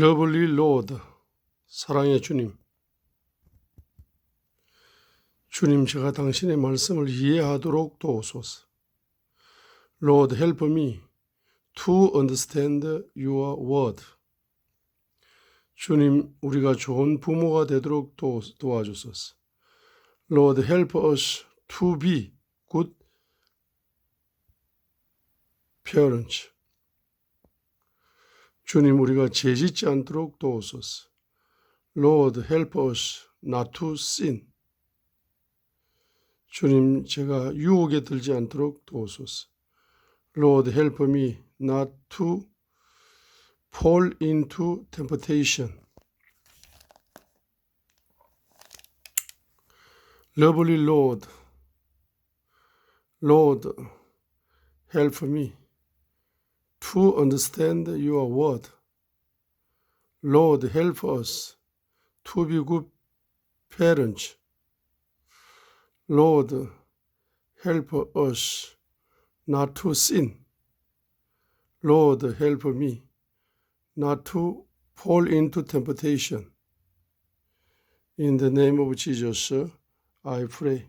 러블리 로드 사랑의 주님 주님 제가 당신의 말씀을 이해하도록 도우소서 Lord help me to understand your word 주님 우리가 좋은 부모가 되도록 도, 도와주소서 Lord help us to be good parents 주님 우리가 죄짓지 않도록 도우소서. Lord help us not to sin. 주님 제가 유혹에 들지 않도록 도우소서. Lord help me not to fall into temptation. Lovely Lord, Lord, help me to understand your word. Lord, help us to be good parents. Lord, help us not to sin. Lord, help me not to fall into temptation. In the name of Jesus, I pray.